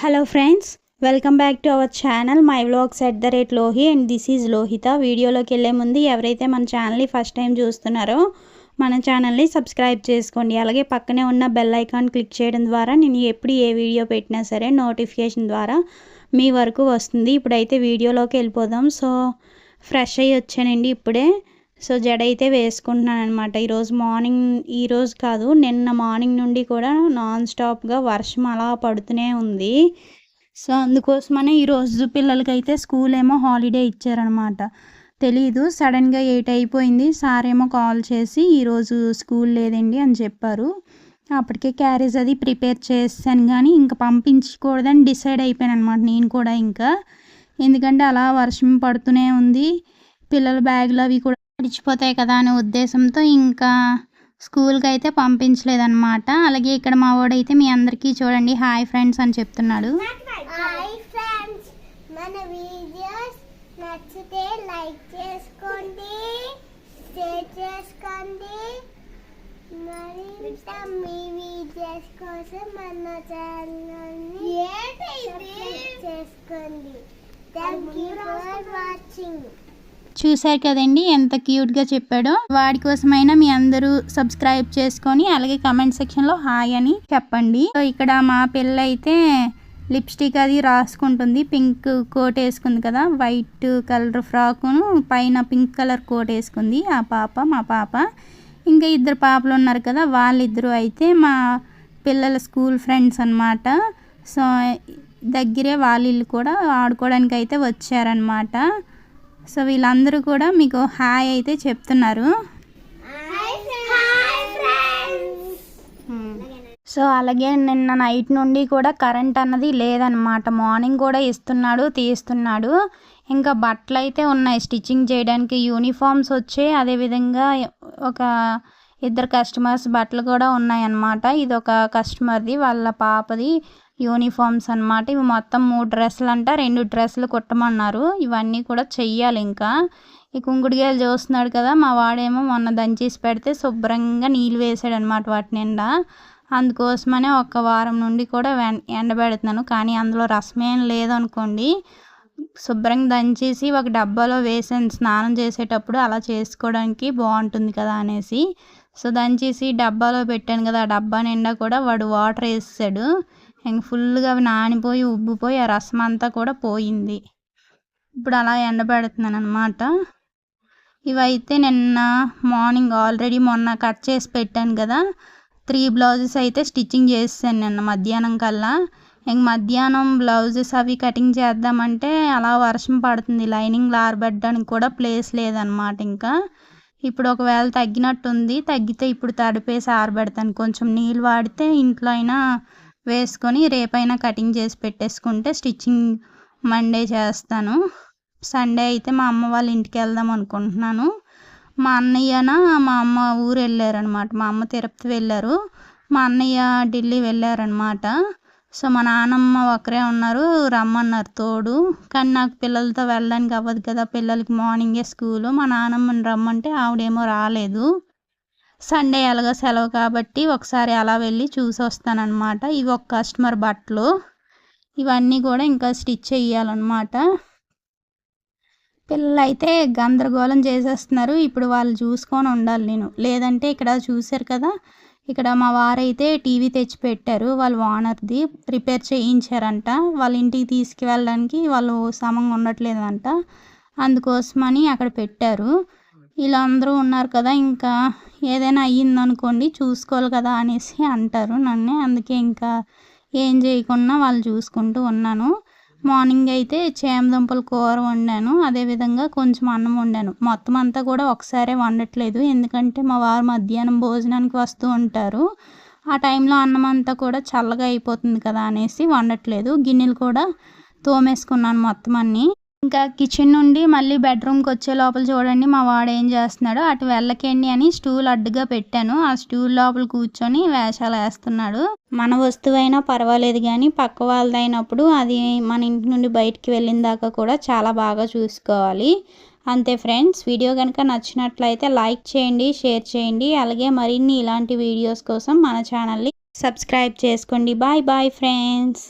Hello friends welcome back to our channel my vlogs at the rate Lohi and this is Lohitha వీడియోలోకి వెళ్ళే ముందు ఎవరైతే మన ఛానల్ని ఫస్ట్ టైం చూస్తున్నారో మన ఛానల్ని సబ్స్క్రైబ్ చేసుకోండి. అలాగే పక్కనే ఉన్న బెల్ ఐకాన్ క్లిక్ చేయడం ద్వారా నేను ఎప్పుడు ఏ వీడియో పెట్టినా సరే నోటిఫికేషన్ ద్వారా మీ వరకు వస్తుంది. ఇప్పుడైతే వీడియోలోకి వెళ్ళిపోదాం. సో ఫ్రెష్ అయ్యి వచ్చానండి ఇప్పుడే. సో జడ అయితే వేసుకుంటున్నాను అనమాట ఈరోజు మార్నింగ్ ఈరోజు కాదు నిన్న మార్నింగ్ నుండి కూడా నాన్ స్టాప్గా వర్షం అలా పడుతూనే ఉంది. సో అందుకోసమనే ఈరోజు పిల్లలకైతే స్కూల్ ఏమో హాలిడే ఇచ్చారనమాట తెలీదు సడన్గా ఎయిట్ అయిపోయింది సార్ ఏమో కాల్ చేసి ఈరోజు స్కూల్ లేదండి అని చెప్పారు. అప్పటికే క్యారేజ్ అది ప్రిపేర్ చేశాను కానీ ఇంకా పంపించకూడదని డిసైడ్ అయిపోయాను అనమాట నేను కూడా ఇంకా. ఎందుకంటే అలా వర్షం పడుతూనే ఉంది పిల్లల బ్యాగులు అవి కూడా మర్చిపోతాయి కదా అనే ఉద్దేశంతో ఇంకా స్కూల్కి అయితే పంపించలేదన్నమాట. అలాగే ఇక్కడ మా వాడైతే మీ అందరికీ చూడండి హాయ్ ఫ్రెండ్స్ అని చెప్తున్నాడు. హాయ్ ఫ్రెండ్స్ మన వీడియోస్ నచ్చితే లైక్ చేసుకోండి షేర్ చేసుకోండి. మరింత మీ వీడియోస్ కోసం మన ఛానల్ని సబ్స్క్రైబ్ చేసుకోండి. థ్యాంక్ యూ ఫర్ వాచింగ్ చూశారు కదండి ఎంత క్యూట్గా చెప్పాడో. వాడి కోసమైనా మీ అందరూ సబ్స్క్రైబ్ చేసుకొని అలాగే కమెంట్ సెక్షన్లో హాయ్ అని చెప్పండి. సో ఇక్కడ మా పిల్ల అయితే లిప్స్టిక్ అది రాసుకుంటుంది. పింక్ కోట్ వేసుకుంది కదా వైట్ కలర్ ఫ్రాకును పైన పింక్ కలర్ కోట్ వేసుకుంది. ఆ పాప మా పాప. ఇంకా ఇద్దరు పాపలు ఉన్నారు కదా వాళ్ళిద్దరూ అయితే మా పిల్లల స్కూల్ ఫ్రెండ్స్ అనమాట సో దగ్గరే వాళ్ళు కూడా ఆడుకోవడానికి అయితే వచ్చారనమాట సో వీళ్ళందరూ కూడా మీకు హాయ్ అయితే చెప్తున్నారు. సో అలాగే నిన్న నైట్ నుండి కూడా కరెంట్ అన్నది లేదనమాట మార్నింగ్ కూడా ఇస్తున్నాడు తీస్తున్నాడు. ఇంకా బట్టలు అయితే ఉన్నాయి. స్టిచ్చింగ్ చేయడానికి యూనిఫామ్స్ వచ్చాయి. అదేవిధంగా ఒక ఇద్దరు కస్టమర్స్ బట్టలు కూడా ఉన్నాయన్నమాట. ఇది ఒక కస్టమర్ది వాళ్ళ పాపది. యూనిఫామ్స్ అనమాట ఇవి మొత్తం మూడు డ్రెస్సులు అంట రెండు డ్రెస్సులు కుట్టమన్నారు. ఇవన్నీ కూడా చెయ్యాలి ఇంకా. ఈ కుంకుడుగాయలు చూస్తున్నాడు కదా మా వాడేమో మొన్న దంచేసి పెడితే శుభ్రంగా నీళ్ళు వేసాడు అనమాట వాటి నిండా. అందుకోసమనే ఒక వారం నుండి కూడా ఎండబెడుతున్నాను. కానీ అందులో రసమేం లేదనుకోండి శుభ్రంగా దంచేసి ఒక డబ్బాలో వేసాను స్నానం చేసేటప్పుడు అలా చేసుకోవడానికి బాగుంటుంది కదా అనేసి. సో దంచేసి డబ్బాలో పెట్టాను కదా ఆ డబ్బా నిండా కూడా వాడు వాటర్ వేసాడు ఇంక ఫుల్గా అవి నానిపోయి ఉబ్బిపోయి ఆ రసం అంతా కూడా పోయింది. ఇప్పుడు అలా ఎండబెడుతున్నాను అనమాట ఇవైతే నిన్న మార్నింగ్ ఆల్రెడీ మొన్న కట్ చేసి పెట్టాను కదా. త్రీ బ్లౌజెస్ అయితే స్టిచ్చింగ్ చేసాను నిన్న మధ్యాహ్నం కల్లా. ఇంక మధ్యాహ్నం బ్లౌజెస్ అవి కటింగ్ చేద్దామంటే అలా వర్షం పడుతుంది. లైనింగ్లు ఆరబెట్టడానికి కూడా ప్లేస్ లేదనమాట ఇంకా. ఇప్పుడు ఒకవేళ తగ్గినట్టుంది తగ్గితే ఇప్పుడు తడిపేసి ఆరబెడతాను. కొంచెం నీళ్ళు వాడితే ఇంట్లో అయినా వేసుకొని రేపైనా కటింగ్ చేసి పెట్టేసుకుంటే స్టిచ్చింగ్ మండే చేస్తాను. సండే అయితే మా అమ్మ వాళ్ళ ఇంటికి వెళ్దాం అనుకుంటున్నాను. మా అన్నయ్యన మా అమ్మ ఊరు వెళ్ళారనమాట మా అమ్మ తిరుపతి వెళ్ళారు. మా అన్నయ్య ఢిల్లీ వెళ్ళారనమాట సో మా నాన్నమ్మ ఒకరే ఉన్నారు రమ్మన్నారు తోడు. కానీ నాకు పిల్లలతో వెళ్ళడానికి అవ్వదు కదా. పిల్లలకి మార్నింగే స్కూలు. మా నాన్నమ్మని రమ్మంటే ఆవిడేమో రాలేదు. సండే ఎలాగో సెలవు కాబట్టి ఒకసారి అలా వెళ్ళి చూసి వస్తానన్నమాట ఇవి ఒక కస్టమర్ బట్టలు. ఇవన్నీ కూడా ఇంకా స్టిచ్ చేయాలన్నమాట. పిల్లలు అయితే గందరగోళం చేసేస్తున్నారు. ఇప్పుడు వాళ్ళు చూసుకొని ఉండాలి నేను. లేదంటే ఇక్కడ చూశారు కదా ఇక్కడ మా వారైతే టీవీ తెచ్చి పెట్టారు వాళ్ళ ఓనర్ది రిపేర్ చేయించారంట. వాళ్ళ ఇంటికి తీసుకువెళ్ళడానికి వాళ్ళు సమంగా ఉండట్లేదంట. అందుకోసమని అక్కడ పెట్టారు. వీళ్ళందరూ ఉన్నారు కదా ఇంకా ఏదైనా అయ్యిందనుకోండి చూసుకోవాలి కదా అనేసి అంటారు నన్ను. అందుకే ఇంకా ఏం చేయకుండా వాళ్ళు చూసుకుంటూ ఉన్నాను. మార్నింగ్ అయితే చేమదుంపల కూర వండాను. అదేవిధంగా కొంచెం అన్నం వండాను. మొత్తం అంతా కూడా ఒకసారే వండట్లేదు. ఎందుకంటే మా వారు మధ్యాహ్నం భోజనానికి వస్తూ ఉంటారు. ఆ టైంలో అన్నం అంతా కూడా చల్లగా అయిపోతుంది కదా అనేసి వండట్లేదు. గిన్నెలు కూడా తోమేసుకున్నాను మొత్తం అన్నీ. ఇంకా కిచెన్ నుండి మళ్ళీ బెడ్రూమ్కి వచ్చే లోపల చూడండి మా వాడు ఏం చేస్తున్నాడు అటు వెళ్ళకండి అని స్టూల్ అడ్డుగా పెట్టాను. ఆ స్టూల్ లోపల కూర్చొని వేషాలు వేస్తున్నాడు. మన వస్తువైనా పర్వాలేదు కానీ పక్క వాళ్ళదైనప్పుడు అది మన ఇంటి నుండి బయటికి వెళ్ళిన దాకా కూడా చాలా బాగా చూసుకోవాలి. అంతే ఫ్రెండ్స్ వీడియో కనుక నచ్చినట్లయితే లైక్ చేయండి షేర్ చేయండి. అలాగే మరిన్ని ఇలాంటి వీడియోస్ కోసం మన ఛానల్ని సబ్స్క్రైబ్ చేసుకోండి. Bye bye friends